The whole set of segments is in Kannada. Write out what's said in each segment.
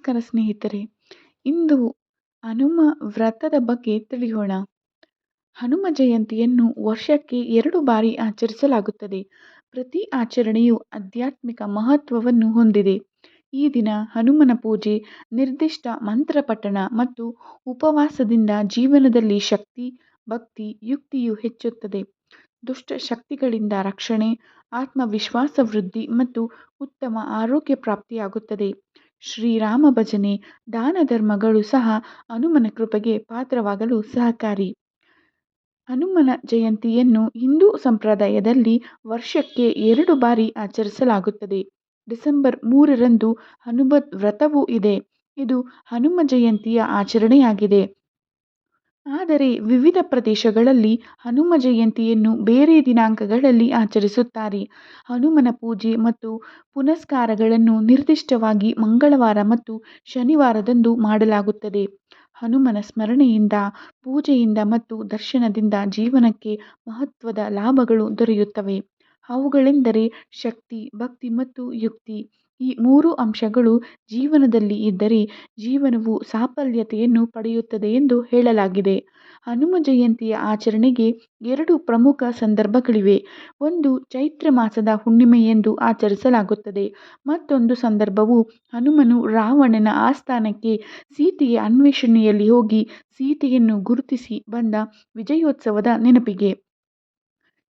ನಮಸ್ಕಾರ ಸ್ನೇಹಿತರೆ, ಇಂದು ಹನುಮ ವ್ರತದ ಬಗ್ಗೆ ತಿಳಿಯೋಣ. ಹನುಮ ಜಯಂತಿಯನ್ನು ವರ್ಷಕ್ಕೆ ಎರಡು ಬಾರಿ ಆಚರಿಸಲಾಗುತ್ತದೆ. ಪ್ರತಿ ಆಚರಣೆಯು ಆಧ್ಯಾತ್ಮಿಕ ಮಹತ್ವವನ್ನು ಹೊಂದಿದೆ. ಈ ದಿನ ಹನುಮನ ಪೂಜೆ ನಿರ್ದಿಷ್ಟ ಮಂತ್ರ ಪಠಣ ಮತ್ತು ಉಪವಾಸದಿಂದ ಜೀವನದಲ್ಲಿ ಶಕ್ತಿ, ಭಕ್ತಿ, ಯುಕ್ತಿಯು ಹೆಚ್ಚುತ್ತದೆ. ದುಷ್ಟ ಶಕ್ತಿಗಳಿಂದ ರಕ್ಷಣೆ, ಆತ್ಮವಿಶ್ವಾಸ ವೃದ್ಧಿ ಮತ್ತು ಉತ್ತಮ ಆರೋಗ್ಯ ಪ್ರಾಪ್ತಿಯಾಗುತ್ತದೆ. ಶ್ರೀರಾಮ ಭಜನೆ, ದಾನ ಧರ್ಮಗಳು ಸಹ ಹನುಮನ ಕೃಪೆಗೆ ಪಾತ್ರವಾಗಲು ಸಹಕಾರಿ. ಹನುಮನ ಜಯಂತಿಯನ್ನು ಹಿಂದೂ ಸಂಪ್ರದಾಯದಲ್ಲಿ ವರ್ಷಕ್ಕೆ ಎರಡು ಬಾರಿ ಆಚರಿಸಲಾಗುತ್ತದೆ. ಡಿಸೆಂಬರ್ ಮೂರರಂದು ಹನುಮ ವ್ರತವೂ ಇದೆ. ಇದು ಹನುಮ ಜಯಂತಿಯ ಆಚರಣೆಯಾಗಿದೆ. ಆದರೆ ವಿವಿಧ ಪ್ರದೇಶಗಳಲ್ಲಿ ಹನುಮ ಜಯಂತಿಯನ್ನು ಬೇರೆ ದಿನಾಂಕಗಳಲ್ಲಿ ಆಚರಿಸುತ್ತಾರೆ. ಹನುಮನ ಪೂಜೆ ಮತ್ತು ಪುನಸ್ಕಾರಗಳನ್ನು ನಿರ್ದಿಷ್ಟವಾಗಿ ಮಂಗಳವಾರ ಮತ್ತು ಶನಿವಾರದಂದು ಮಾಡಲಾಗುತ್ತದೆ. ಹನುಮನ ಸ್ಮರಣೆಯಿಂದ, ಪೂಜೆಯಿಂದ ಮತ್ತು ದರ್ಶನದಿಂದ ಜೀವನಕ್ಕೆ ಮಹತ್ವದ ಲಾಭಗಳು ದೊರೆಯುತ್ತವೆ. ಅವುಗಳೆಂದರೆ ಶಕ್ತಿ, ಭಕ್ತಿ ಮತ್ತು ಯುಕ್ತಿ. ಈ ಮೂರು ಅಂಶಗಳು ಜೀವನದಲ್ಲಿ ಇದ್ದರೆ ಜೀವನವು ಸಾಫಲ್ಯತೆಯನ್ನು ಪಡೆಯುತ್ತದೆ ಎಂದು ಹೇಳಲಾಗಿದೆ. ಹನುಮ ಜಯಂತಿಯ ಆಚರಣೆಗೆ ಎರಡು ಪ್ರಮುಖ ಸಂದರ್ಭಗಳಿವೆ. ಒಂದು ಚೈತ್ರ ಮಾಸದ ಹುಣ್ಣಿಮೆಯಂದು ಆಚರಿಸಲಾಗುತ್ತದೆ. ಮತ್ತೊಂದು ಸಂದರ್ಭವು ಹನುಮನು ರಾವಣನ ಆಸ್ಥಾನಕ್ಕೆ ಸೀತೆಯ ಅನ್ವೇಷಣೆಯಲ್ಲಿ ಹೋಗಿ ಸೀತೆಯನ್ನು ಗುರುತಿಸಿ ಬಂದ ವಿಜಯೋತ್ಸವದ ನೆನಪಿಗೆ.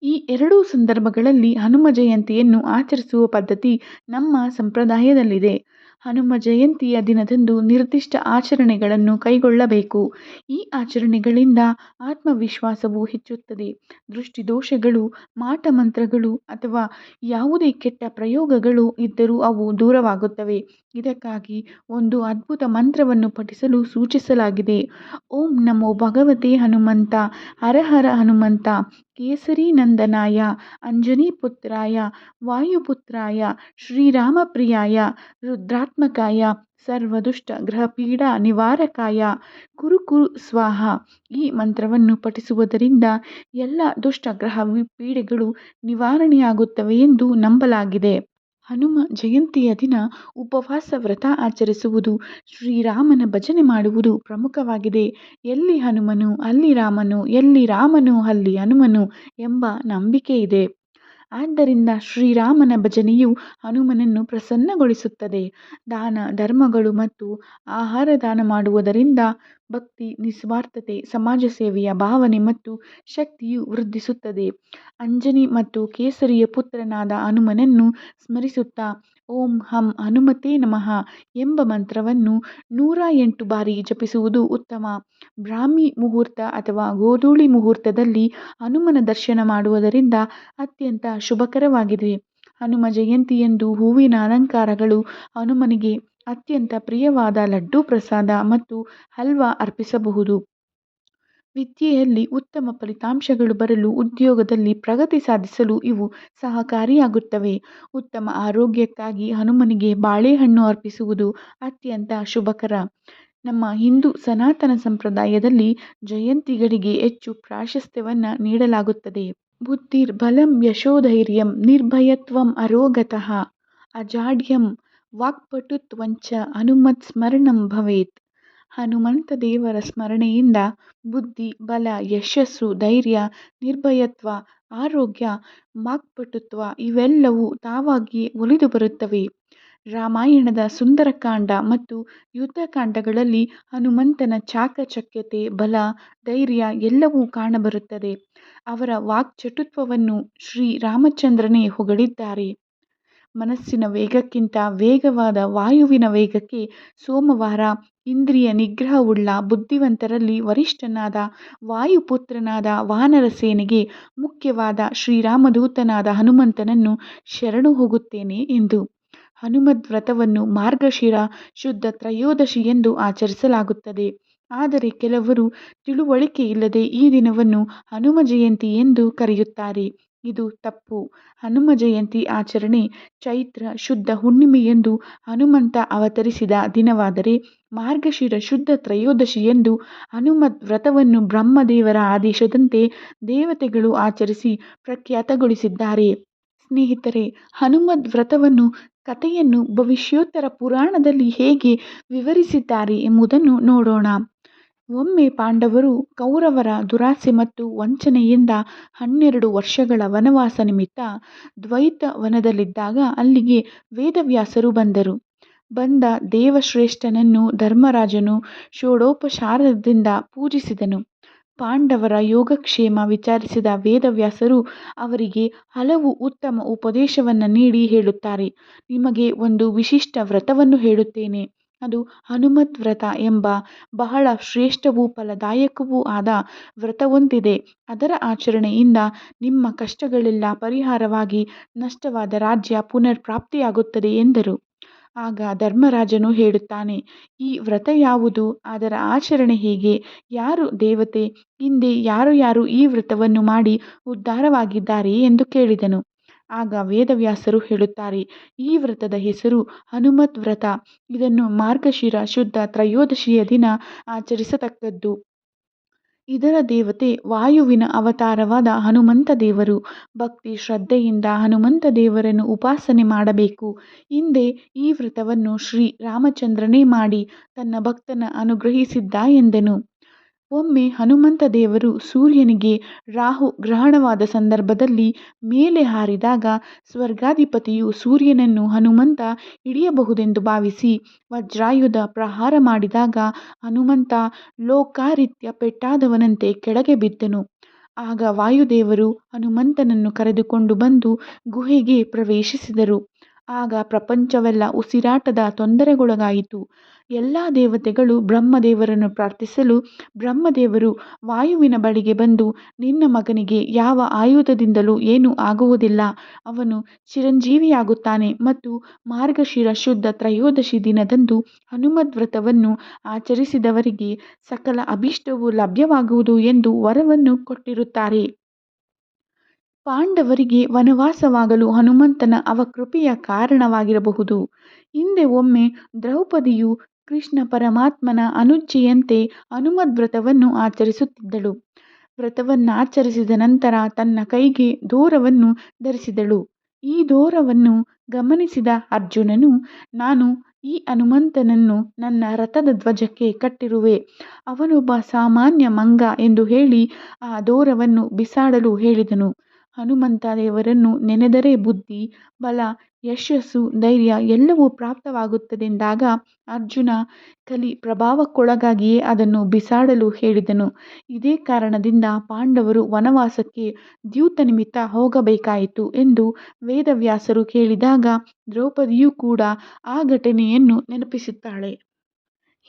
ಈ ಎರಡೂ ಸಂದರ್ಭಗಳಲ್ಲಿ ಹನುಮ ಜಯಂತಿಯನ್ನು ಆಚರಿಸುವ ಪದ್ಧತಿ ನಮ್ಮ ಸಂಪ್ರದಾಯದಲ್ಲಿದೆ. ಹನುಮ ಜಯಂತಿಯ ದಿನದಂದು ನಿರ್ದಿಷ್ಟ ಆಚರಣೆಗಳನ್ನು ಕೈಗೊಳ್ಳಬೇಕು. ಈ ಆಚರಣೆಗಳಿಂದ ಆತ್ಮವಿಶ್ವಾಸವು ಹೆಚ್ಚುತ್ತದೆ. ದೃಷ್ಟಿದೋಷಗಳು, ಮಾಟಮಂತ್ರಗಳು ಅಥವಾ ಯಾವುದೇ ಕೆಟ್ಟ ಪ್ರಯೋಗಗಳು ಇದ್ದರೂ ಅವು ದೂರವಾಗುತ್ತವೆ. ಇದಕ್ಕಾಗಿ ಒಂದು ಅದ್ಭುತ ಮಂತ್ರವನ್ನು ಪಠಿಸಲು ಸೂಚಿಸಲಾಗಿದೆ. ಓಂ ನಮೋ ಭಗವತೆ ಹನುಮಂತ ಹರಹರ ಹರ ಹನುಮಂತ, ಕೇಸರಿ ನಂದನಾಯ ಅಂಜನೀಪುತ್ರಾಯ ವಾಯುಪುತ್ರಾಯ ಶ್ರೀರಾಮಪ್ರಿಯಾಯ, ರುದ್ರಾತ್ಮಕಾಯ, ಸರ್ವದುಷ್ಟ ಗ್ರಹಪೀಡಾ ನಿವಾರಕಾಯ ಕುರುಕುರು ಕುರು ಸ್ವಾಹ ಈ ಮಂತ್ರವನ್ನು ಪಠಿಸುವುದರಿಂದ ಎಲ್ಲ ದುಷ್ಟ ಗ್ರಹ ಪೀಡೆಗಳು ನಿವಾರಣೆಯಾಗುತ್ತವೆ ಎಂದು ನಂಬಲಾಗಿದೆ. ಹನುಮ ಜಯಂತಿಯ ದಿನ ಉಪವಾಸ ವ್ರತ ಆಚರಿಸುವುದು, ಶ್ರೀರಾಮನ ಭಜನೆ ಮಾಡುವುದು ಪ್ರಮುಖವಾಗಿದೆ. ಎಲ್ಲಿ ಹನುಮನು, ಅಲ್ಲಿ ರಾಮನು, ಎಲ್ಲಿ ರಾಮನು, ಅಲ್ಲಿ ಹನುಮನು ಎಂಬ ನಂಬಿಕೆ ಇದೆ. ಆದ್ದರಿಂದ ಶ್ರೀರಾಮನ ಭಜನೆಯು ಹನುಮನನ್ನು ಪ್ರಸನ್ನಗೊಳಿಸುತ್ತದೆ. ದಾನ, ಧರ್ಮಗಳು ಮತ್ತು ಆಹಾರ ದಾನ ಮಾಡುವುದರಿಂದ ಭಕ್ತಿ, ನಿಸ್ವಾರ್ಥತೆ, ಸಮಾಜ ಸೇವೆಯ ಭಾವನೆ ಮತ್ತು ಶಕ್ತಿಯು ವೃದ್ಧಿಸುತ್ತದೆ. ಅಂಜನಿ ಮತ್ತು ಕೇಸರಿಯ ಪುತ್ರನಾದ ಹನುಮನನ್ನು ಸ್ಮರಿಸುತ್ತಾ ಓಂ ಹಂ ಹನುಮತೇ ನಮಃ ಎಂಬ ಮಂತ್ರವನ್ನು ನೂರ ಎಂಟು ಬಾರಿ ಜಪಿಸುವುದು ಉತ್ತಮ. ಬ್ರಾಹ್ಮಿ ಮುಹೂರ್ತ ಅಥವಾ ಗೋಧೂಳಿ ಮುಹೂರ್ತದಲ್ಲಿ ಹನುಮನ ದರ್ಶನ ಮಾಡುವುದರಿಂದ ಅತ್ಯಂತ ಶುಭಕರವಾಗಿದೆ. ಹನುಮ ಜಯಂತಿಯಂದು ಹೂವಿನ ಅಲಂಕಾರಗಳು ಹನುಮನಿಗೆ ಅತ್ಯಂತ ಪ್ರಿಯವಾದ ಲಡ್ಡು ಪ್ರಸಾದ ಮತ್ತು ಹಲ್ವಾ ಅರ್ಪಿಸಬಹುದು. ವಿದ್ಯೆಯಲ್ಲಿ ಉತ್ತಮ ಫಲಿತಾಂಶಗಳು ಬರಲು ಉದ್ಯೋಗದಲ್ಲಿ ಪ್ರಗತಿ ಸಾಧಿಸಲು ಇವು ಸಹಕಾರಿಯಾಗುತ್ತವೆ. ಉತ್ತಮ ಆರೋಗ್ಯಕ್ಕಾಗಿ ಹನುಮನಿಗೆ ಬಾಳೆಹಣ್ಣು ಅರ್ಪಿಸುವುದು ಅತ್ಯಂತ ಶುಭಕರ. ನಮ್ಮ ಹಿಂದೂ ಸನಾತನ ಸಂಪ್ರದಾಯದಲ್ಲಿ ಜಯಂತಿಗಳಿಗೆ ಹೆಚ್ಚು ಪ್ರಾಶಸ್ತ್ಯವನ್ನು ನೀಡಲಾಗುತ್ತದೆ. ಬುದ್ಧಿರ್ ಬಲಂ ಯಶೋಧೈರ್ಯಂ ನಿರ್ಭಯತ್ವಂ ಅರೋಗತಃ. ಅಜಾಢ್ಯಂ ವಾಕ್ಪಟುತ್ವಂಚ ಹನುಮತ್ ಸ್ಮರಣಂ ಭವೇತ್. ಹನುಮಂತ ದೇವರ ಸ್ಮರಣೆಯಿಂದ ಬುದ್ಧಿ, ಬಲ, ಯಶಸ್ಸು, ಧೈರ್ಯ, ನಿರ್ಭಯತ್ವ, ಆರೋಗ್ಯ, ಮಾಕ್ಪಟುತ್ವ ಇವೆಲ್ಲವೂ ತಾವಾಗಿಯೇ ಒಲಿದು ಬರುತ್ತವೆ. ರಾಮಾಯಣದ ಸುಂದರಕಾಂಡ ಮತ್ತು ಯುದ್ಧಕಾಂಡಗಳಲ್ಲಿ ಹನುಮಂತನ ಚಾಕಚಕ್ಯತೆ, ಬಲ, ಧೈರ್ಯ ಎಲ್ಲವೂ ಕಾಣಬರುತ್ತದೆ. ಅವರ ವಾಕ್ಚಟುತ್ವವನ್ನು ಶ್ರೀರಾಮಚಂದ್ರನೇ ಹೊಗಳಿದ್ದಾರೆ. ಮನಸ್ಸಿನ ವೇಗಕ್ಕಿಂತ ವೇಗವಾದ ವಾಯುವಿನ ವೇಗಕ್ಕೆ ಸೋಮವಾರ ಇಂದ್ರಿಯ ನಿಗ್ರಹವುಳ್ಳ ಬುದ್ಧಿವಂತರಲ್ಲಿ ವರಿಷ್ಠನಾದ ವಾಯುಪುತ್ರನಾದ ವಾನರ ಸೇನೆಗೆ ಮುಖ್ಯವಾದ ಶ್ರೀರಾಮದೂತನಾದ ಹನುಮಂತನನ್ನು ಶರಣು ಹೋಗುತ್ತೇನೆ ಎಂದು. ಹನುಮದ್ ವ್ರತವನ್ನು ಮಾರ್ಗಶಿರ ಶುದ್ಧ ತ್ರಯೋದಶಿ ಎಂದು ಆಚರಿಸಲಾಗುತ್ತದೆ. ಆದರೆ ಕೆಲವರು ತಿಳುವಳಿಕೆ ಇಲ್ಲದೆ ಈ ದಿನವನ್ನು ಹನುಮ ಜಯಂತಿ ಎಂದು ಕರೆಯುತ್ತಾರೆ. ಇದು ತಪ್ಪು. ಹನುಮ ಜಯಂತಿ ಆಚರಣೆ ಚೈತ್ರ ಶುದ್ಧ ಹುಣ್ಣಿಮೆಯಂದು ಹನುಮಂತ ಅವತರಿಸಿದ ದಿನವಾದರೆ ಮಾರ್ಗಶಿರ ಶುದ್ಧ ತ್ರಯೋದಶಿಯಂದು ಹನುಮ ವ್ರತವನ್ನು ಬ್ರಹ್ಮದೇವರ ಆದೇಶದಂತೆ ದೇವತೆಗಳು ಆಚರಿಸಿ ಪ್ರಖ್ಯಾತಗೊಳಿಸಿದ್ದಾರೆ. ಸ್ನೇಹಿತರೆ ಹನುಮದ್ ವ್ರತವನ್ನು ಕಥೆಯನ್ನು ಭವಿಷ್ಯೋತ್ತರ ಪುರಾಣದಲ್ಲಿ ಹೇಗೆ ವಿವರಿಸಿದ್ದಾರೆ ಎಂಬುದನ್ನು ನೋಡೋಣ. ಒಮ್ಮೆ ಪಾಂಡವರು ಕೌರವರ ದುರಾಸೆ ಮತ್ತು ವಂಚನೆಯಿಂದ ಹನ್ನೆರಡು ವರ್ಷಗಳ ವನವಾಸ ನಿಮಿತ್ತ ದ್ವೈತ ವನದಲ್ಲಿದ್ದಾಗ ಅಲ್ಲಿಗೆ ವೇದವ್ಯಾಸರು ಬಂದರು. ಬಂದ ದೇವಶ್ರೇಷ್ಠನನ್ನು ಧರ್ಮರಾಜನು ಷೋಡೋಪಚಾರದಿಂದ ಪೂಜಿಸಿದನು. ಪಾಂಡವರ ಯೋಗಕ್ಷೇಮ ವಿಚಾರಿಸಿದ ವೇದವ್ಯಾಸರು ಅವರಿಗೆ ಹಲವು ಉತ್ತಮ ಉಪದೇಶವನ್ನು ನೀಡಿ ಹೇಳುತ್ತಾರೆ. ನಿಮಗೆ ಒಂದು ವಿಶಿಷ್ಟ ವ್ರತವನ್ನು ಹೇಳುತ್ತೇನೆ. ಅದು ಹನುಮತ್ ವ್ರತ ಎಂಬ ಬಹಳ ಶ್ರೇಷ್ಠವೂ ಫಲದಾಯಕವೂ ಆದ ವ್ರತವೊಂದಿದೆ. ಅದರ ಆಚರಣೆಯಿಂದ ನಿಮ್ಮ ಕಷ್ಟಗಳೆಲ್ಲ ಪರಿಹಾರವಾಗಿ ನಷ್ಟವಾದ ರಾಜ್ಯ ಪುನರ್ ಪ್ರಾಪ್ತಿಯಾಗುತ್ತದೆ ಎಂದರು. ಆಗ ಧರ್ಮರಾಜನು ಹೇಳುತ್ತಾನೆ, ಈ ವ್ರತ ಯಾವುದು? ಅದರ ಆಚರಣೆ ಹೇಗೆ? ಯಾರು ದೇವತೆ? ಹಿಂದೆ ಯಾರು ಯಾರು ಈ ವ್ರತವನ್ನು ಮಾಡಿ ಉದ್ಧಾರವಾಗಿದ್ದಾರೆ ಎಂದು ಕೇಳಿದನು. ಆಗ ವೇದವ್ಯಾಸರು ಹೇಳುತ್ತಾರೆ, ಈ ವ್ರತದ ಹೆಸರು ಹನುಮತ್ ವ್ರತ. ಇದನ್ನು ಮಾರ್ಗಶಿರ, ಶುದ್ಧ, ತ್ರಯೋದಶಿಯ ದಿನ ಆಚರಿಸತಕ್ಕದ್ದು. ಇದರ ದೇವತೆ ವಾಯುವಿನ ಅವತಾರವಾದ ಹನುಮಂತ ದೇವರು. ಭಕ್ತಿ, ಶ್ರದ್ಧೆಯಿಂದ ಹನುಮಂತ ದೇವರನ್ನು ಉಪಾಸನೆ ಮಾಡಬೇಕು. ಹಿಂದೆ ಈ ವ್ರತವನ್ನು ಶ್ರೀ ರಾಮಚಂದ್ರನೇ ಮಾಡಿ, ತನ್ನ ಭಕ್ತನ ಅನುಗ್ರಹಿಸಿದ್ದ ಎಂದನು. ಒಮ್ಮೆ ಹನುಮಂತ ದೇವರು ಸೂರ್ಯನಿಗೆ ರಾಹು ಗ್ರಹಣವಾದ ಸಂದರ್ಭದಲ್ಲಿ ಮೇಲೆ ಹಾರಿದಾಗ ಸ್ವರ್ಗಾಧಿಪತಿಯು ಸೂರ್ಯನನ್ನು ಹನುಮಂತ ಹಿಡಿಯಬಹುದೆಂದು ಭಾವಿಸಿ ವಜ್ರಾಯುಧ ಪ್ರಹಾರ ಮಾಡಿದಾಗ ಹನುಮಂತ ಲೋಕಾರಿತ್ಯ ಪೆಟ್ಟಾದವನಂತೆ ಕೆಳಗೆ ಬಿದ್ದನು. ಆಗ ವಾಯುದೇವರು ಹನುಮಂತನನ್ನು ಕರೆದುಕೊಂಡು ಬಂದು ಗುಹೆಗೆ ಪ್ರವೇಶಿಸಿದರು. ಆಗ ಪ್ರಪಂಚವೆಲ್ಲ ಉಸಿರಾಟದ ತೊಂದರೆಗೊಳಗಾಯಿತು. ಎಲ್ಲ ದೇವತೆಗಳು ಬ್ರಹ್ಮದೇವರನ್ನು ಪ್ರಾರ್ಥಿಸಲು ಬ್ರಹ್ಮದೇವರು ವಾಯುವಿನ ಬಳಿಗೆ ಬಂದು, ನಿನ್ನ ಮಗನಿಗೆ ಯಾವ ಆಯುಧದಿಂದಲೂ ಏನೂ ಆಗುವುದಿಲ್ಲ. ಅವನು ಚಿರಂಜೀವಿಯಾಗುತ್ತಾನೆ ಮತ್ತು ಮಾರ್ಗಶಿರ ಶುದ್ಧ ತ್ರಯೋದಶಿ ದಿನದಂದು ಹನುಮದ್ ವ್ರತವನ್ನು ಆಚರಿಸಿದವರಿಗೆ ಸಕಲ ಅಭೀಷ್ಟವು ಲಭ್ಯವಾಗುವುದು ಎಂದು ವರವನ್ನು ಕೊಟ್ಟಿರುತ್ತಾರೆ. ಪಾಂಡವರಿಗೆ ವನವಾಸವಾಗಲು ಹನುಮಂತನ ಅವಕೃಪೆಯ ಕಾರಣವಾಗಿರಬಹುದು. ಹಿಂದೆ ಒಮ್ಮೆ ದ್ರೌಪದಿಯು ಕೃಷ್ಣ ಪರಮಾತ್ಮನ ಅನುಜ್ಞೆಯಂತೆ ಹನುಮದ್ ವ್ರತವನ್ನು ಆಚರಿಸುತ್ತಿದ್ದಳು. ವ್ರತವನ್ನಾಚರಿಸಿದ ನಂತರ ತನ್ನ ಕೈಗೆ ದೋರವನ್ನು ಧರಿಸಿದಳು. ಈ ದೋರವನ್ನು ಗಮನಿಸಿದ ಅರ್ಜುನನು, ನಾನು ಈ ಹನುಮಂತನನ್ನು ನನ್ನ ರಥದ ಧ್ವಜಕ್ಕೆ ಕಟ್ಟಿರುವೆ. ಅವನೊಬ್ಬ ಸಾಮಾನ್ಯ ಮಂಗ ಎಂದು ಹೇಳಿ ಆ ದೋರವನ್ನು ಬಿಸಾಡಲು ಹೇಳಿದನು. ಹನುಮಂತ ದೇವರನ್ನು ನೆನೆದರೆ ಬುದ್ಧಿ, ಬಲ, ಯಶಸ್ಸು, ಧೈರ್ಯ ಎಲ್ಲವೂ ಪ್ರಾಪ್ತವಾಗುತ್ತದೆಂದಾಗ ಅರ್ಜುನ ಕಲಿ ಪ್ರಭಾವಕ್ಕೊಳಗಾಗಿಯೇ ಅದನ್ನು ಬಿಸಾಡಲು ಹೇಳಿದನು. ಇದೇ ಕಾರಣದಿಂದ ಪಾಂಡವರು ವನವಾಸಕ್ಕೆ ದ್ಯೂತ ನಿಮಿತ್ತ ಹೋಗಬೇಕಾಯಿತು ಎಂದು ವೇದವ್ಯಾಸರು ಕೇಳಿದಾಗ ದ್ರೌಪದಿಯೂ ಕೂಡ ಆ ಘಟನೆಯನ್ನು ನೆನಪಿಸುತ್ತಾಳೆ.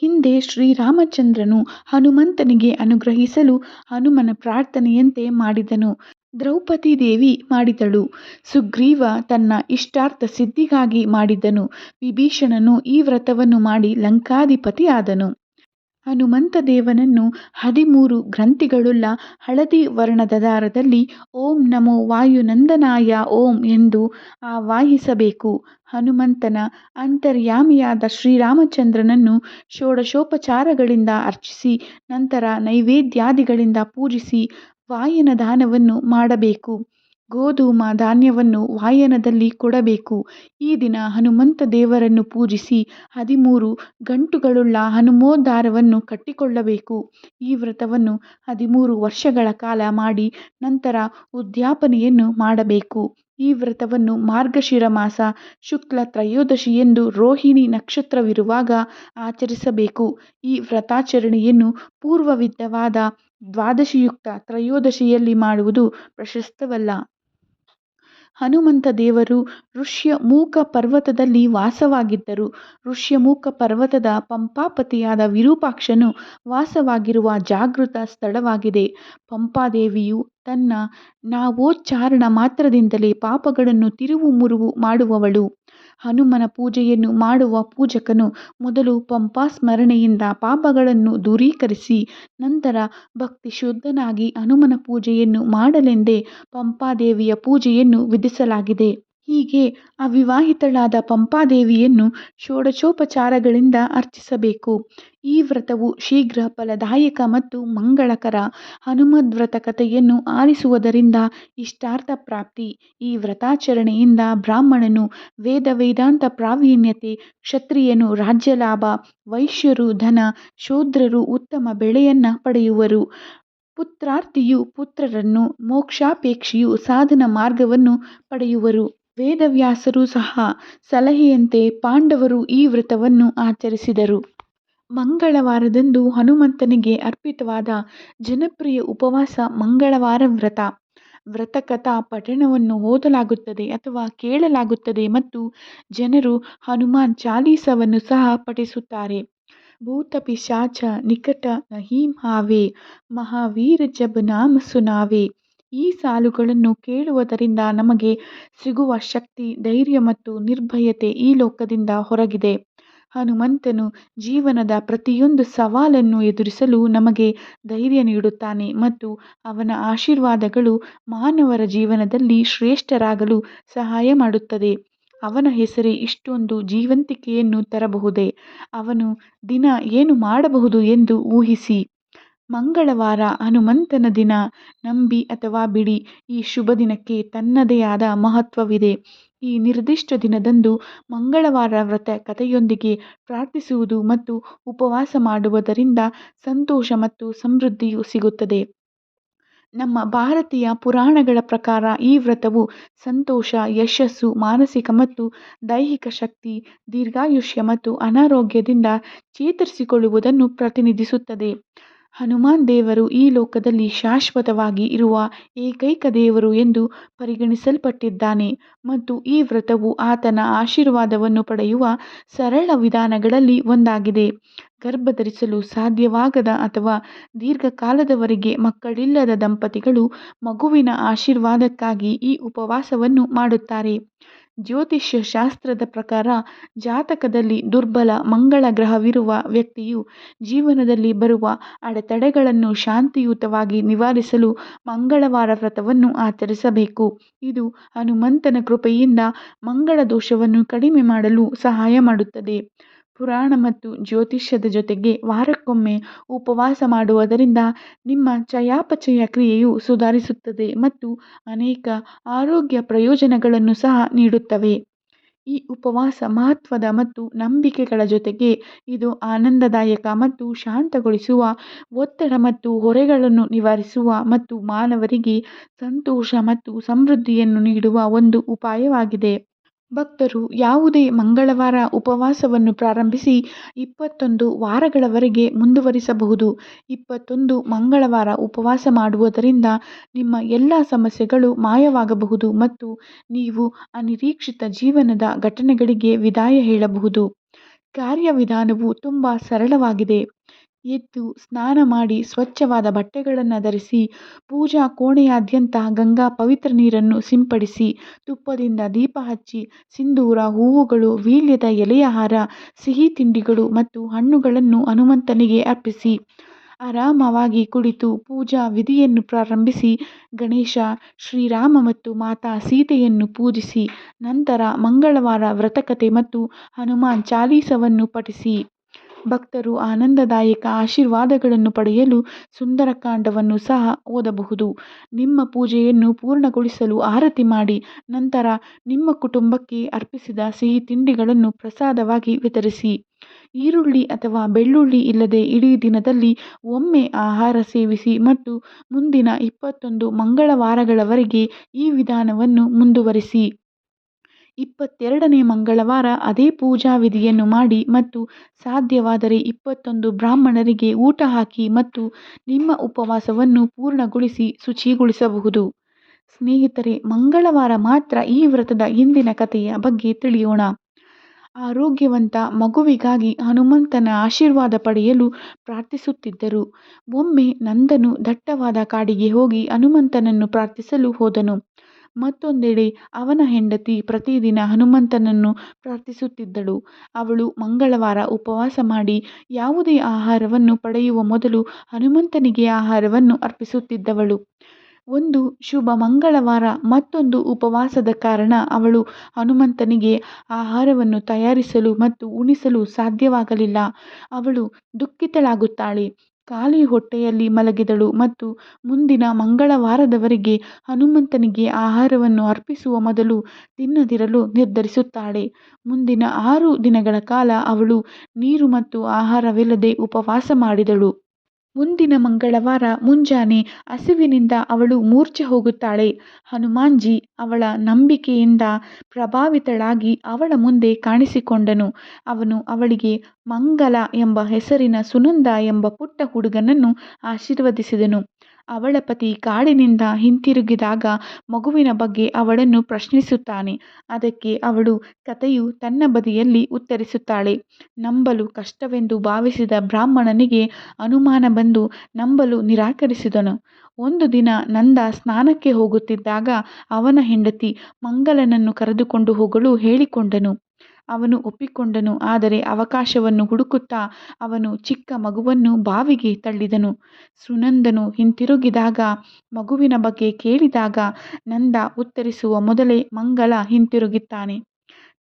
ಹಿಂದೆ ಶ್ರೀರಾಮಚಂದ್ರನು ಹನುಮಂತನಿಗೆ ಅನುಗ್ರಹಿಸಲು ಹನುಮನ ಪ್ರಾರ್ಥನೆಯಂತೆ ಮಾಡಿದನು. ದ್ರೌಪದಿ ದೇವಿ ಮಾಡಿದಳು. ಸುಗ್ರೀವ ತನ್ನ ಇಷ್ಟಾರ್ಥ ಸಿದ್ಧಿಗಾಗಿ ಮಾಡಿದ್ದನು. ವಿಭೀಷಣನು ಈ ವ್ರತವನ್ನು ಮಾಡಿ ಲಂಕಾಧಿಪತಿಯಾದನು. ಹನುಮಂತ ದೇವನನ್ನು ಹದಿಮೂರು ಗ್ರಂಥಿಗಳುಳ್ಳ ಹಳದಿ ವರ್ಣದ ದಾರದಲ್ಲಿ ಓಂ ನಮೋ ವಾಯುನಂದನಾಯ ಓಂ ಎಂದು ಆವಾಹಿಸಬೇಕು. ಹನುಮಂತನ ಅಂತರ್ಯಾಮಿಯಾದ ಶ್ರೀರಾಮಚಂದ್ರನನ್ನು ಷೋಡಶೋಪಚಾರಗಳಿಂದ ಅರ್ಚಿಸಿ, ನಂತರ ನೈವೇದ್ಯಾದಿಗಳಿಂದ ಪೂಜಿಸಿ ವಾಯನ ದಾನವನ್ನು ಮಾಡಬೇಕು. ಗೋಧೂಮ ಧಾನ್ಯವನ್ನು ವಾಯನದಲ್ಲಿ ಕೊಡಬೇಕು. ಈ ದಿನ ಹನುಮಂತ ದೇವರನ್ನು ಪೂಜಿಸಿ ಹದಿಮೂರು ಗಂಟುಗಳುಳ್ಳ ಹನುಮೋದ್ಧಾರವನ್ನು ಕಟ್ಟಿಕೊಳ್ಳಬೇಕು. ಈ ವ್ರತವನ್ನು ಹದಿಮೂರು ವರ್ಷಗಳ ಕಾಲ ಮಾಡಿ ನಂತರ ಉದ್ಯಾಪನೆಯನ್ನು ಮಾಡಬೇಕು. ಈ ವ್ರತವನ್ನು ಮಾರ್ಗಶಿರ ಮಾಸ, ಶುಕ್ಲ ತ್ರಯೋದಶಿ ಎಂದು ರೋಹಿಣಿ ನಕ್ಷತ್ರವಿರುವಾಗ ಆಚರಿಸಬೇಕು. ಈ ವ್ರತಾಚರಣೆಯನ್ನು ಪೂರ್ವವಿದ್ದವಾದ ದ್ವಾದಶಿಯುಕ್ತ ತ್ರಯೋದಶಿಯಲ್ಲಿ ಮಾಡುವುದು ಪ್ರಶಸ್ತವಲ್ಲ. ಹನುಮಂತ ದೇವರು ಋಷ್ಯಮೂಕ ಪರ್ವತದಲ್ಲಿ ವಾಸವಾಗಿದ್ದರು. ಋಷ್ಯಮೂಕ ಪರ್ವತದ ಪಂಪಾಪತಿಯಾದ ವಿರೂಪಾಕ್ಷನು ವಾಸವಾಗಿರುವ ಜಾಗೃತ ಸ್ಥಳವಾಗಿದೆ. ಪಂಪಾದೇವಿಯು ತನ್ನ ನಾವೋಚ್ಚಾರಣ ಮಾತ್ರದಿಂದಲೇ ಪಾಪಗಳನ್ನು ತಿರುವು ಮುರುವು ಮಾಡುವವಳು. ಹನುಮನ ಪೂಜೆಯನ್ನು ಮಾಡುವ ಪೂಜಕನು ಮೊದಲು ಪಂಪಾ ಸ್ಮರಣೆಯಿಂದ ಪಾಪಗಳನ್ನು ದೂರೀಕರಿಸಿ, ನಂತರ ಭಕ್ತಿ ಶುದ್ಧನಾಗಿ ಹನುಮನ ಪೂಜೆಯನ್ನು ಮಾಡಲೆಂದೇ ಪಂಪಾದೇವಿಯ ಪೂಜೆಯನ್ನು ವಿಧಿಸಲಾಗಿದೆ. ಹೀಗೆ ಅವಿವಾಹಿತಳಾದ ಪಂಪಾದೇವಿಯನ್ನು ಷೋಡಶೋಪಚಾರಗಳಿಂದ ಅರ್ಚಿಸಬೇಕು. ಈ ವ್ರತವು ಶೀಘ್ರ ಫಲದಾಯಕ ಮತ್ತು ಮಂಗಳಕರ ಹನುಮದ್ವ್ರತ ಕಥೆಯನ್ನು ಆಲಿಸುವುದರಿಂದ ಇಷ್ಟಾರ್ಥ ಪ್ರಾಪ್ತಿ. ಈ ವ್ರತಾಚರಣೆಯಿಂದ ಬ್ರಾಹ್ಮಣನು ವೇದ ವೇದಾಂತ ಪ್ರಾವೀಣ್ಯತೆ, ಕ್ಷತ್ರಿಯನು ರಾಜ್ಯ ಲಾಭ ವೈಶ್ಯರು ಧನ, ಶೂದ್ರರು ಉತ್ತಮ ಬೆಳೆಯನ್ನು ಪಡೆಯುವರು. ಪುತ್ರಾರ್ಥಿಯು ಪುತ್ರರನ್ನು ಮೋಕ್ಷಾಪೇಕ್ಷಿಯು ಸಾಧನ ಮಾರ್ಗವನ್ನು ಪಡೆಯುವರು. ವೇದವ್ಯಾಸರು ಸಹ ಸಲಹೆಯಂತೆ ಪಾಂಡವರು ಈ ವ್ರತವನ್ನು ಆಚರಿಸಿದರು. ಮಂಗಳವಾರದಂದು ಹನುಮಂತನಿಗೆ ಅರ್ಪಿತವಾದ ಜನಪ್ರಿಯ ಉಪವಾಸ ಮಂಗಳವಾರ ವ್ರತ. ವ್ರತಕಥಾ ಪಠಣವನ್ನು ಓದಲಾಗುತ್ತದೆ ಅಥವಾ ಕೇಳಲಾಗುತ್ತದೆ ಮತ್ತು ಜನರು ಹನುಮಾನ್ ಚಾಲೀಸವನ್ನು ಸಹ ಪಠಿಸುತ್ತಾರೆ. ಭೂತ ಪಿಶಾಚ ನಿಕಟ ನಹೀಂ ಹಾವೇ, ಮಹಾವೀರ ಜಬ ನಾಮ ಸುನಾವೆ ಈ ಸಾಲುಗಳನ್ನು ಕೇಳುವುದರಿಂದ ನಮಗೆ ಸಿಗುವ ಶಕ್ತಿ, ಧೈರ್ಯ ಮತ್ತು ನಿರ್ಭಯತೆ ಈ ಲೋಕದಿಂದ ಹೊರಗಿದೆ. ಹನುಮಂತನು ಜೀವನದ ಪ್ರತಿಯೊಂದು ಸವಾಲನ್ನು ಎದುರಿಸಲು ನಮಗೆ ಧೈರ್ಯ ನೀಡುತ್ತಾನೆ ಮತ್ತು ಅವನ ಆಶೀರ್ವಾದಗಳು ಮಾನವರ ಜೀವನದಲ್ಲಿ ಶ್ರೇಷ್ಠರಾಗಲು ಸಹಾಯ ಮಾಡುತ್ತದೆ. ಅವನ ಹೆಸರೇ ಇಷ್ಟೊಂದು ಜೀವಂತಿಕೆಯನ್ನು ತರಬಹುದೇ? ಅವನು ದಿನ ಏನು ಮಾಡಬಹುದು ಎಂದು ಊಹಿಸಿ. ಮಂಗಳವಾರ ಹನುಮಂತನ ದಿನ. ನಂಬಿ ಅಥವಾ ಬಿಡಿ, ಈ ಶುಭ ದಿನಕ್ಕೆ ತನ್ನದೇ ಆದ ಮಹತ್ವವಿದೆ. ಈ ನಿರ್ದಿಷ್ಟ ದಿನದಂದು ಮಂಗಳವಾರ ವ್ರತ ಕಥೆಯೊಂದಿಗೆ ಪ್ರಾರ್ಥಿಸುವುದು ಮತ್ತು ಉಪವಾಸ ಮಾಡುವುದರಿಂದ ಸಂತೋಷ ಮತ್ತು ಸಮೃದ್ಧಿಯು ಸಿಗುತ್ತದೆ. ನಮ್ಮ ಭಾರತೀಯ ಪುರಾಣಗಳ ಪ್ರಕಾರ ಈ ವ್ರತವು ಸಂತೋಷ, ಯಶಸ್ಸು, ಮಾನಸಿಕ ಮತ್ತು ದೈಹಿಕ ಶಕ್ತಿ, ದೀರ್ಘಾಯುಷ್ಯ ಮತ್ತು ಅನಾರೋಗ್ಯದಿಂದ ಚೇತರಿಸಿಕೊಳ್ಳುವುದನ್ನು ಪ್ರತಿನಿಧಿಸುತ್ತದೆ. ಹನುಮಾನ್ ದೇವರು ಈ ಲೋಕದಲ್ಲಿ ಶಾಶ್ವತವಾಗಿ ಇರುವ ಏಕೈಕ ದೇವರು ಎಂದು ಪರಿಗಣಿಸಲ್ಪಟ್ಟಿದ್ದಾನೆ ಮತ್ತು ಈ ವ್ರತವು ಆತನ ಆಶೀರ್ವಾದವನ್ನು ಪಡೆಯುವ ಸರಳ ವಿಧಾನಗಳಲ್ಲಿ ಒಂದಾಗಿದೆ. ಗರ್ಭಧರಿಸಲು ಸಾಧ್ಯವಾಗದ ಅಥವಾ ದೀರ್ಘಕಾಲದವರೆಗೆ ಮಕ್ಕಳಿಲ್ಲದ ದಂಪತಿಗಳು ಮಗುವಿನ ಆಶೀರ್ವಾದಕ್ಕಾಗಿ ಈ ಉಪವಾಸವನ್ನು ಮಾಡುತ್ತಾರೆ. ಜ್ಯೋತಿಷ್ಯ ಶಾಸ್ತ್ರದ ಪ್ರಕಾರ ಜಾತಕದಲ್ಲಿ ದುರ್ಬಲ ಮಂಗಳ ಗ್ರಹವಿರುವ ವ್ಯಕ್ತಿಯು ಜೀವನದಲ್ಲಿ ಬರುವ ಅಡೆತಡೆಗಳನ್ನು ಶಾಂತಿಯುತವಾಗಿ ನಿವಾರಿಸಲು ಮಂಗಳವಾರ ವ್ರತವನ್ನು ಆಚರಿಸಬೇಕು. ಇದು ಹನುಮಂತನ ಕೃಪೆಯಿಂದ ಮಂಗಳ ದೋಷವನ್ನು ಕಡಿಮೆ ಮಾಡಲು ಸಹಾಯ ಮಾಡುತ್ತದೆ. ಪುರಾಣ ಮತ್ತು ಜ್ಯೋತಿಷ್ಯದ ಜೊತೆಗೆ ವಾರಕ್ಕೊಮ್ಮೆ ಉಪವಾಸ ಮಾಡುವುದರಿಂದ ನಿಮ್ಮ ಚಯಾಪಚಯ ಕ್ರಿಯೆಯು ಸುಧಾರಿಸುತ್ತದೆ ಮತ್ತು ಅನೇಕ ಆರೋಗ್ಯ ಪ್ರಯೋಜನಗಳನ್ನು ಸಹ ನೀಡುತ್ತವೆ. ಈ ಉಪವಾಸ ಮಹತ್ವದ ಮತ್ತು ನಂಬಿಕೆಗಳ ಜೊತೆಗೆ ಇದು ಆನಂದದಾಯಕ ಮತ್ತು ಶಾಂತಗೊಳಿಸುವ, ಒತ್ತಡ ಮತ್ತು ಹೊರೆಗಳನ್ನು ನಿವಾರಿಸುವ ಮತ್ತು ಮಾನವರಿಗೆ ಸಂತೋಷ ಮತ್ತು ಸಮೃದ್ಧಿಯನ್ನು ನೀಡುವ ಒಂದು ಉಪಾಯವಾಗಿದೆ. ಭಕ್ತರು ಯಾವುದೇ ಮಂಗಳವಾರ ಉಪವಾಸವನ್ನು ಪ್ರಾರಂಭಿಸಿ ಇಪ್ಪತ್ತೊಂದು ವಾರಗಳವರೆಗೆ ಮುಂದುವರಿಸಬಹುದು. ಇಪ್ಪತ್ತೊಂದು ಮಂಗಳವಾರ ಉಪವಾಸ ಮಾಡುವುದರಿಂದ ನಿಮ್ಮ ಎಲ್ಲ ಸಮಸ್ಯೆಗಳು ಮಾಯವಾಗಬಹುದು ಮತ್ತು ನೀವು ಅನಿರೀಕ್ಷಿತ ಜೀವನದ ಘಟನೆಗಳಿಗೆ ವಿದಾಯ ಹೇಳಬಹುದು. ಕಾರ್ಯವಿಧಾನವು ತುಂಬ ಸರಳವಾಗಿದೆ. ಎದ್ದು ಸ್ನಾನ ಮಾಡಿ ಸ್ವಚ್ಛವಾದ ಬಟ್ಟೆಗಳನ್ನು ಧರಿಸಿ, ಪೂಜಾ ಕೋಣೆಯಾದ್ಯಂತ ಗಂಗಾ ಪವಿತ್ರ ನೀರನ್ನು ಸಿಂಪಡಿಸಿ, ತುಪ್ಪದಿಂದ ದೀಪ ಹಚ್ಚಿ, ಸಿಂಧೂರ ಹೂವುಗಳು, ವೀಳ್ಯದ ಎಲೆಯ ಹಾರ, ಸಿಹಿ ತಿಂಡಿಗಳು ಮತ್ತು ಹಣ್ಣುಗಳನ್ನು ಹನುಮಂತನಿಗೆ ಅರ್ಪಿಸಿ, ಆರಾಮವಾಗಿ ಕುಳಿತು ಪೂಜಾ ವಿಧಿಯನ್ನು ಪ್ರಾರಂಭಿಸಿ, ಗಣೇಶ, ಶ್ರೀರಾಮ ಮತ್ತು ಮಾತಾ ಸೀತೆಯನ್ನು ಪೂಜಿಸಿ, ನಂತರ ಮಂಗಳವಾರ ವ್ರತಕತೆ ಮತ್ತು ಹನುಮಾನ್ ಚಾಲೀಸವನ್ನು ಪಠಿಸಿ. ಭಕ್ತರು ಆನಂದದಾಯಕ ಆಶೀರ್ವಾದಗಳನ್ನು ಪಡೆಯಲು ಸುಂದರಕಾಂಡವನ್ನು ಸಹ ಓದಬಹುದು. ನಿಮ್ಮ ಪೂಜೆಯನ್ನು ಪೂರ್ಣಗೊಳಿಸಲು ಆರತಿ ಮಾಡಿ, ನಂತರ ನಿಮ್ಮ ಕುಟುಂಬಕ್ಕೆ ಅರ್ಪಿಸಿದ ಸಿಹಿ ತಿಂಡಿಗಳನ್ನು ಪ್ರಸಾದವಾಗಿ ವಿತರಿಸಿ. ಈರುಳ್ಳಿ ಅಥವಾ ಬೆಳ್ಳುಳ್ಳಿ ಇಲ್ಲದೆ ಇಡೀ ದಿನದಲ್ಲಿ ಒಮ್ಮೆ ಆಹಾರ ಸೇವಿಸಿ ಮತ್ತು ಮುಂದಿನ ಇಪ್ಪತ್ತೊಂದು ಮಂಗಳವಾರಗಳವರೆಗೆ ಈ ವಿಧಾನವನ್ನು ಮುಂದುವರಿಸಿ. ಇಪ್ಪತ್ತೆರಡನೇ ಮಂಗಳವಾರ ಅದೇ ಪೂಜಾ ವಿಧಿಯನ್ನು ಮಾಡಿ ಮತ್ತು ಸಾಧ್ಯವಾದರೆ ಇಪ್ಪತ್ತೊಂದು ಬ್ರಾಹ್ಮಣರಿಗೆ ಊಟ ಹಾಕಿ ಮತ್ತು ನಿಮ್ಮ ಉಪವಾಸವನ್ನು ಪೂರ್ಣಗೊಳಿಸಿ ಶುಚಿಗೊಳಿಸಬಹುದು. ಸ್ನೇಹಿತರೆ, ಮಂಗಳವಾರ ಮಾತ್ರ ಈ ವ್ರತದ ಹಿಂದಿನ ಕಥೆಯ ಬಗ್ಗೆ ತಿಳಿಯೋಣ. ಆರೋಗ್ಯವಂತ ಮಗುವಿಗಾಗಿ ಹನುಮಂತನ ಆಶೀರ್ವಾದ ಪಡೆಯಲು ಪ್ರಾರ್ಥಿಸುತ್ತಿದ್ದರು. ಒಮ್ಮೆ ನಂದನು ದಟ್ಟವಾದ ಕಾಡಿಗೆ ಹೋಗಿ ಹನುಮಂತನನ್ನು ಪ್ರಾರ್ಥಿಸಲು ಹೋದನು. ಮತ್ತೊಂದೆಡೆ ಅವನ ಹೆಂಡತಿ ಪ್ರತಿದಿನ ಹನುಮಂತನನ್ನು ಪ್ರಾರ್ಥಿಸುತ್ತಿದ್ದಳು. ಅವಳು ಮಂಗಳವಾರ ಉಪವಾಸ ಮಾಡಿ ಯಾವುದೇ ಆಹಾರವನ್ನು ಪಡೆಯುವ ಮೊದಲು ಹನುಮಂತನಿಗೆ ಆಹಾರವನ್ನು ಅರ್ಪಿಸುತ್ತಿದ್ದವಳು. ಒಂದು ಶುಭ ಮಂಗಳವಾರ ಮತ್ತೊಂದು ಉಪವಾಸದ ಕಾರಣ ಅವಳು ಹನುಮಂತನಿಗೆ ಆಹಾರವನ್ನು ತಯಾರಿಸಲು ಮತ್ತು ಉಣಿಸಲು ಸಾಧ್ಯವಾಗಲಿಲ್ಲ. ಅವಳು ದುಃಖಿತಳಾಗುತ್ತಾಳೆ. ಖಾಲಿ ಹೊಟ್ಟೆಯಲ್ಲಿ ಮಲಗಿದಳು ಮತ್ತು ಮುಂದಿನ ಮಂಗಳವಾರದವರೆಗೆ ಹನುಮಂತನಿಗೆ ಆಹಾರವನ್ನು ಅರ್ಪಿಸುವ ಮೊದಲು ತಿನ್ನದಿರಲು ನಿರ್ಧರಿಸುತ್ತಾಳೆ. ಮುಂದಿನ ಆರು ದಿನಗಳ ಕಾಲ ಅವಳು ನೀರು ಮತ್ತು ಆಹಾರವಿಲ್ಲದೆ ಉಪವಾಸ ಮಾಡಿದಳು. ಮುಂದಿನ ಮಂಗಳವಾರ ಮುಂಜಾನೆ ಹಸಿವಿನಿಂದ ಅವಳು ಮೂರ್ಛೆ ಹೋಗುತ್ತಾಳೆ. ಹನುಮಾನ್ಜಿ ಅವಳ ನಂಬಿಕೆಯಿಂದ ಪ್ರಭಾವಿತಳಾಗಿ ಅವಳ ಮುಂದೆ ಕಾಣಿಸಿಕೊಂಡನು. ಅವನು ಅವಳಿಗೆ ಮಂಗಲ ಎಂಬ ಹೆಸರಿನ ಸುನಂದ ಎಂಬ ಪುಟ್ಟ ಹುಡುಗನನ್ನು ಆಶೀರ್ವದಿಸಿದನು. ಅವಳ ಪತಿ ಕಾಡಿನಿಂದ ಹಿಂತಿರುಗಿದಾಗ ಮಗುವಿನ ಬಗ್ಗೆ ಅವಳನ್ನು ಪ್ರಶ್ನಿಸುತ್ತಾನೆ. ಅದಕ್ಕೆ ಅವಳು ಕಥೆಯು ತನ್ನ ಬದಿಯಲ್ಲಿ ಉತ್ತರಿಸುತ್ತಾಳೆ. ನಂಬಲು ಕಷ್ಟವೆಂದು ಭಾವಿಸಿದ ಬ್ರಾಹ್ಮಣನಿಗೆ ಅನುಮಾನ ಬಂದು ನಂಬಲು ನಿರಾಕರಿಸಿದನು. ಒಂದು ದಿನ ನಂದ ಸ್ನಾನಕ್ಕೆ ಹೋಗುತ್ತಿದ್ದಾಗ ಅವನ ಹೆಂಡತಿ ಮಂಗಲನನ್ನು ಕರೆದುಕೊಂಡು ಹೋಗಲು ಹೇಳಿಕೊಂಡನು. ಅವನು ಒಪ್ಪಿಕೊಂಡನು. ಆದರೆ ಅವಕಾಶವನ್ನು ಹುಡುಕುತ್ತಾ ಅವನು ಚಿಕ್ಕ ಮಗುವನ್ನು ಬಾವಿಗೆ ತಳ್ಳಿದನು. ಸುನಂದನು ಹಿಂತಿರುಗಿದಾಗ, ಮಗುವಿನ ಬಗ್ಗೆ ಕೇಳಿದಾಗ ನಂದ ಉತ್ತರಿಸುವ ಮೊದಲೇ ಮಂಗಲ ಹಿಂತಿರುಗುತ್ತಾನೆ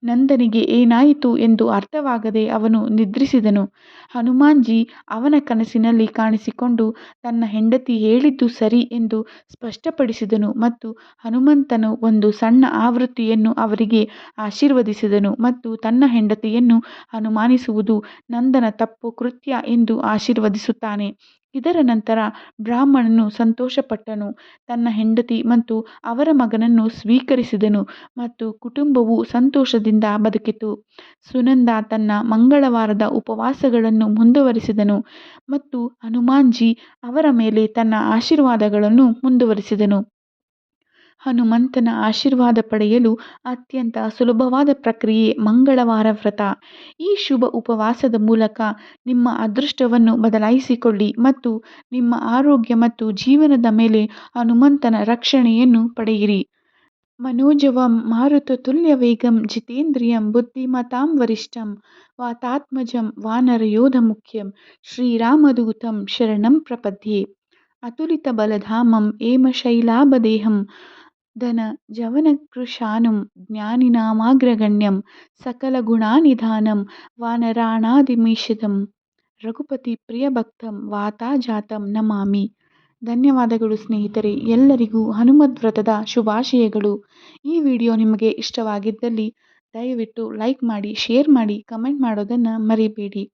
ನಂದನಿಗೆ ಏನಾಯಿತು ಎಂದು ಅರ್ಥವಾಗದೆ ಅವನು ನಿದ್ರಿಸಿದನು. ಹನುಮಾನ್ಜಿ ಅವನ ಕನಸಿನಲ್ಲಿ ಕಾಣಿಸಿಕೊಂಡು ತನ್ನ ಹೆಂಡತಿ ಹೇಳಿದ್ದು ಸರಿ ಎಂದು ಸ್ಪಷ್ಟಪಡಿಸಿದನು ಮತ್ತು ಹನುಮಂತನು ಒಂದು ಸಣ್ಣ ಆವೃತ್ತಿಯನ್ನು ಅವರಿಗೆ ಆಶೀರ್ವದಿಸಿದನು ಮತ್ತು ತನ್ನ ಹೆಂಡತಿಯನ್ನು ಅನುಮಾನಿಸುವುದು ನಂದನ ತಪ್ಪು ಕೃತ್ಯ ಎಂದು ಆಶೀರ್ವದಿಸುತ್ತಾನೆ. ಇದರ ನಂತರ ಬ್ರಾಹ್ಮಣನು ಸಂತೋಷಪಟ್ಟನು. ತನ್ನ ಹೆಂಡತಿ ಮತ್ತು ಅವರ ಮಗನನ್ನು ಸ್ವೀಕರಿಸಿದನು ಮತ್ತು ಕುಟುಂಬವು ಸಂತೋಷದಿಂದ ಬದುಕಿತು. ಸುನಂದ ತನ್ನ ಮಂಗಳವಾರದ ಉಪವಾಸಗಳನ್ನು ಮುಂದುವರಿಸಿದನು ಮತ್ತು ಹನುಮಾನ್ಜಿ ಅವರ ಮೇಲೆ ತನ್ನ ಆಶೀರ್ವಾದಗಳನ್ನು ಮುಂದುವರಿಸಿದನು. ಹನುಮಂತನ ಆಶೀರ್ವಾದ ಪಡೆಯಲು ಅತ್ಯಂತ ಸುಲಭವಾದ ಪ್ರಕ್ರಿಯೆ ಮಂಗಳವಾರ ವ್ರತ. ಈ ಶುಭ ಉಪವಾಸದ ಮೂಲಕ ನಿಮ್ಮ ಅದೃಷ್ಟವನ್ನು ಬದಲಾಯಿಸಿಕೊಳ್ಳಿ ಮತ್ತು ನಿಮ್ಮ ಆರೋಗ್ಯ ಮತ್ತು ಜೀವನದ ಮೇಲೆ ಹನುಮಂತನ ರಕ್ಷಣೆಯನ್ನು ಪಡೆಯಿರಿ. ಮನೋಜವಂ ವೇಗಂ ಜಿತೇಂದ್ರಿಯಂ ಬುದ್ಧಿಮತಾಂ ವರಿಷ್ಠಂ ವಾತಾತ್ಮಜಂ ವಾನರಯೋಧಮುಖ್ಯಂ ಶ್ರೀರಾಮದೂತಂ ಶರಣಂ ಪ್ರಪದ್ಯೆ. ಅತುಲಿತಬಲಧಾಮಂ ಹೇಮಶೈಲಾಭದೇಹಂ ಧನಜವನಕೃಶಾನಂ ಜ್ಞಾನಿನಾಮಗ್ರಗಣ್ಯಂ ಸಕಲಗುಣಾನಿಧಾನಂ ವಾನರಾಣಾಧಿಮೀಷಿತಂ ರಘುಪತಿ ಪ್ರಿಯಭಕ್ತಂ, ವಾತಾಜಾತಂ ನಮಾಮಿ. ಧನ್ಯವಾದಗಳು ಸ್ನೇಹಿತರೆ, ಎಲ್ಲರಿಗೂ ಹನುಮದ್ ವ್ರತದ ಶುಭಾಶಯಗಳು. ಈ ವಿಡಿಯೋ ನಿಮಗೆ ಇಷ್ಟವಾಗಿದ್ದಲ್ಲಿ ದಯವಿಟ್ಟು ಲೈಕ್ ಮಾಡಿ, ಶೇರ್ ಮಾಡಿ, ಕಮೆಂಟ್ ಮಾಡೋದನ್ನು ಮರಿಬೇಡಿ.